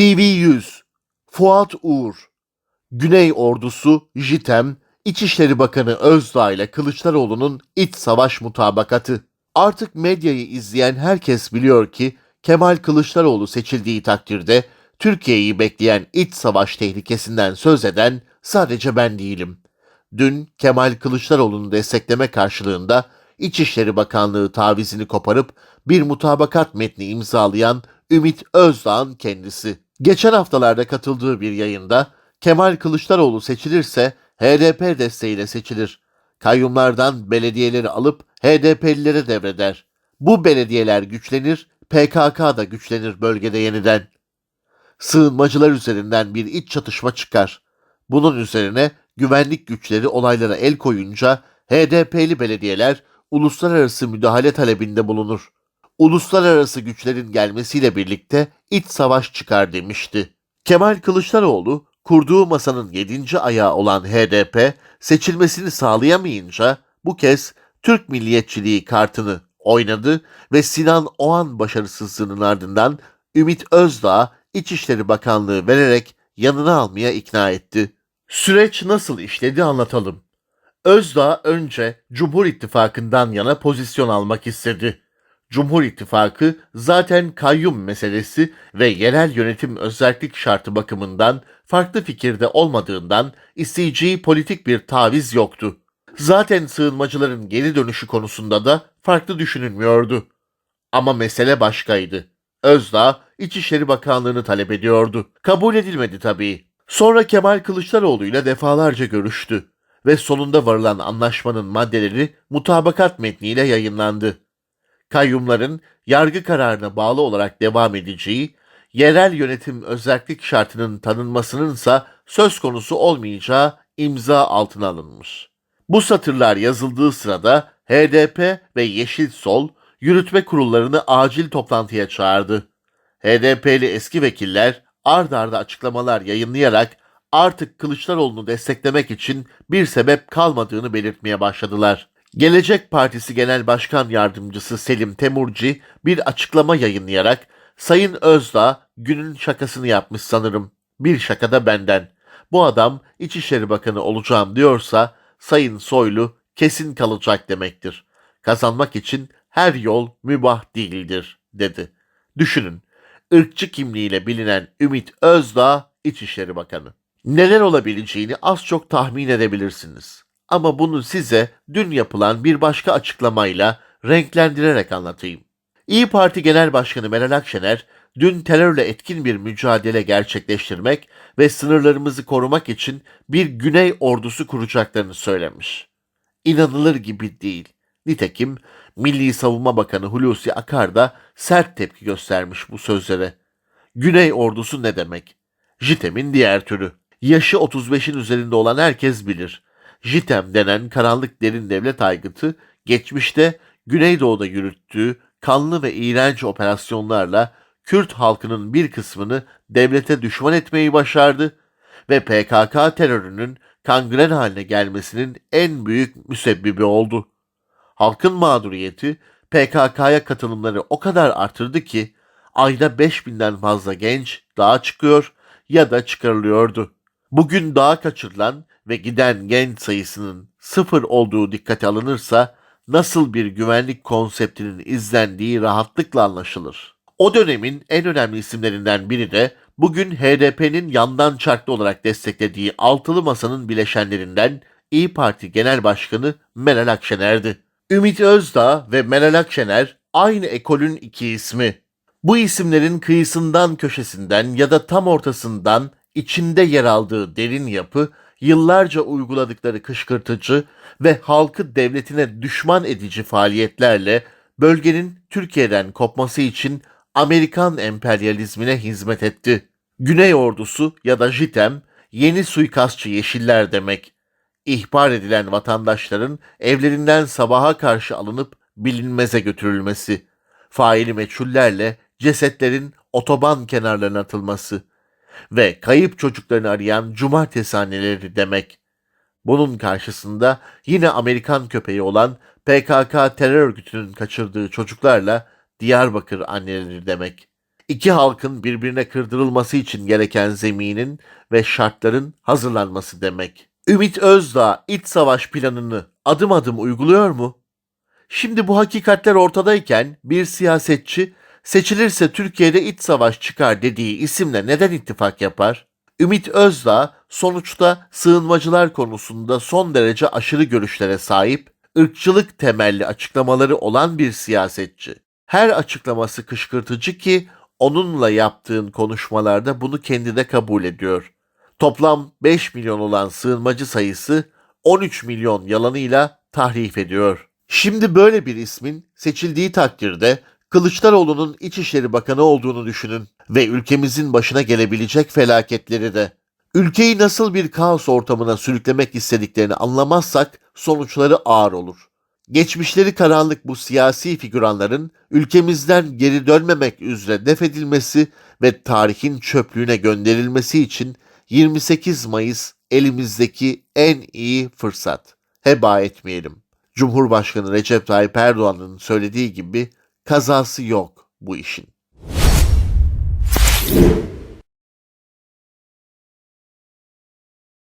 TV100 Fuat Uğur Güney Ordusu JITEM İçişleri Bakanı Özdağ ile Kılıçdaroğlu'nun iç savaş mutabakatı. Artık medyayı izleyen herkes biliyor ki Kemal Kılıçdaroğlu seçildiği takdirde Türkiye'yi bekleyen iç savaş tehlikesinden söz eden sadece ben değilim. Dün Kemal Kılıçdaroğlu'nu destekleme karşılığında İçişleri Bakanlığı tavizini koparıp bir mutabakat metni imzalayan Ümit Özdağ'ın kendisi. Geçen haftalarda katıldığı bir yayında Kemal Kılıçdaroğlu seçilirse HDP desteğiyle seçilir. Kayyumlardan belediyeleri alıp HDP'lilere devreder. Bu belediyeler güçlenir, PKK da güçlenir bölgede yeniden. Sığınmacılar üzerinden bir iç çatışma çıkar. Bunun üzerine güvenlik güçleri olaylara el koyunca HDP'li belediyeler uluslararası müdahale talebinde bulunur. Uluslararası güçlerin gelmesiyle birlikte iç savaş çıkar demişti. Kemal Kılıçdaroğlu kurduğu masanın yedinci ayağı olan HDP seçilmesini sağlayamayınca bu kez Türk milliyetçiliği kartını oynadı ve Sinan Oğan başarısızlığının ardından Ümit Özdağ İçişleri Bakanlığı vererek yanına almaya ikna etti. Süreç nasıl işledi anlatalım. Özdağ önce Cumhur İttifakı'ndan yana pozisyon almak istedi. Cumhur İttifakı zaten kayyum meselesi ve yerel yönetim özellik şartı bakımından farklı fikirde olmadığından isteyeceği politik bir taviz yoktu. Zaten sığınmacıların geri dönüşü konusunda da farklı düşünülmüyordu. Ama mesele başkaydı. Özdağ İçişleri Bakanlığı'nı talep ediyordu. Kabul edilmedi tabii. Sonra Kemal Kılıçdaroğlu ile defalarca görüştü ve sonunda varılan anlaşmanın maddeleri mutabakat metniyle yayınlandı. Kayyumların yargı kararına bağlı olarak devam edeceği, yerel yönetim özellik şartının tanınmasınınsa söz konusu olmayacağı imza altına alınmış. Bu satırlar yazıldığı sırada HDP ve Yeşil Sol yürütme kurullarını acil toplantıya çağırdı. HDP'li eski vekiller ard arda açıklamalar yayınlayarak artık Kılıçdaroğlu'nu desteklemek için bir sebep kalmadığını belirtmeye başladılar. Gelecek Partisi Genel Başkan Yardımcısı Selim Temurci bir açıklama yayınlayarak Sayın Özdağ günün şakasını yapmış sanırım. Bir şaka da benden. Bu adam İçişleri Bakanı olacağım diyorsa Sayın Soylu kesin kalacak demektir. Kazanmak için her yol mübah değildir dedi. Düşünün ırkçı kimliğiyle bilinen Ümit Özdağ İçişleri Bakanı. Neler olabileceğini az çok tahmin edebilirsiniz. Ama bunu size dün yapılan bir başka açıklamayla renklendirerek anlatayım. İyi Parti Genel Başkanı Meral Akşener, dün terörle etkin bir mücadele gerçekleştirmek ve sınırlarımızı korumak için bir Güney ordusu kuracaklarını söylemiş. İnanılır gibi değil. Nitekim Milli Savunma Bakanı Hulusi Akar da sert tepki göstermiş bu sözlere. Güney ordusu ne demek? JITEM'in diğer türü. Yaşı 35'in üzerinde olan herkes bilir. JITEM denen karanlık derin devlet aygıtı geçmişte Güneydoğu'da yürüttüğü kanlı ve iğrenç operasyonlarla Kürt halkının bir kısmını devlete düşman etmeyi başardı ve PKK terörünün kangren haline gelmesinin en büyük müsebbibi oldu. Halkın mağduriyeti PKK'ya katılımları o kadar artırdı ki ayda 5000'den fazla genç dağa çıkıyor ya da çıkarılıyordu. Bugün dağa kaçırılan ve giden genç sayısının sıfır olduğu dikkate alınırsa nasıl bir güvenlik konseptinin izlendiği rahatlıkla anlaşılır. O dönemin en önemli isimlerinden biri de bugün HDP'nin yandan çarklı olarak desteklediği altılı masanın bileşenlerinden İyi Parti Genel Başkanı Meral Akşener'di. Ümit Özdağ ve Meral Akşener aynı ekolün iki ismi. Bu isimlerin kıyısından köşesinden ya da tam ortasından içinde yer aldığı derin yapı yıllarca uyguladıkları kışkırtıcı ve halkı devletine düşman edici faaliyetlerle bölgenin Türkiye'den kopması için Amerikan emperyalizmine hizmet etti. Güney Ordusu ya da JITEM yeni suikastçı yeşiller demek. İhbar edilen vatandaşların evlerinden sabaha karşı alınıp bilinmeze götürülmesi, faili meçhullerle cesetlerin otoban kenarlarına atılması ve kayıp çocuklarını arayan cumartesi anneleri demek. Bunun karşısında yine Amerikan köpeği olan PKK terör örgütünün kaçırdığı çocuklarla Diyarbakır anneleri demek. İki halkın birbirine kırdırılması için gereken zeminin ve şartların hazırlanması demek. Ümit Özdağ iç savaş planını adım adım uyguluyor mu? Şimdi bu hakikatler ortadayken bir siyasetçi seçilirse Türkiye'de iç savaş çıkar dediği isimle neden ittifak yapar? Ümit Özdağ sonuçta sığınmacılar konusunda son derece aşırı görüşlere sahip, ırkçılık temelli açıklamaları olan bir siyasetçi. Her açıklaması kışkırtıcı ki onunla yaptığın konuşmalarda bunu kendine kabul ediyor. Toplam 5 milyon olan sığınmacı sayısı 13 milyon yalanıyla tahrif ediyor. Şimdi böyle bir ismin seçildiği takdirde Kılıçdaroğlu'nun İçişleri Bakanı olduğunu düşünün ve ülkemizin başına gelebilecek felaketleri de. Ülkeyi nasıl bir kaos ortamına sürüklemek istediklerini anlamazsak sonuçları ağır olur. Geçmişleri karanlık bu siyasi figüranların ülkemizden geri dönmemek üzere defedilmesi ve tarihin çöplüğüne gönderilmesi için 28 Mayıs elimizdeki en iyi fırsat. Heba etmeyelim. Cumhurbaşkanı Recep Tayyip Erdoğan'ın söylediği gibi kazası yok bu işin.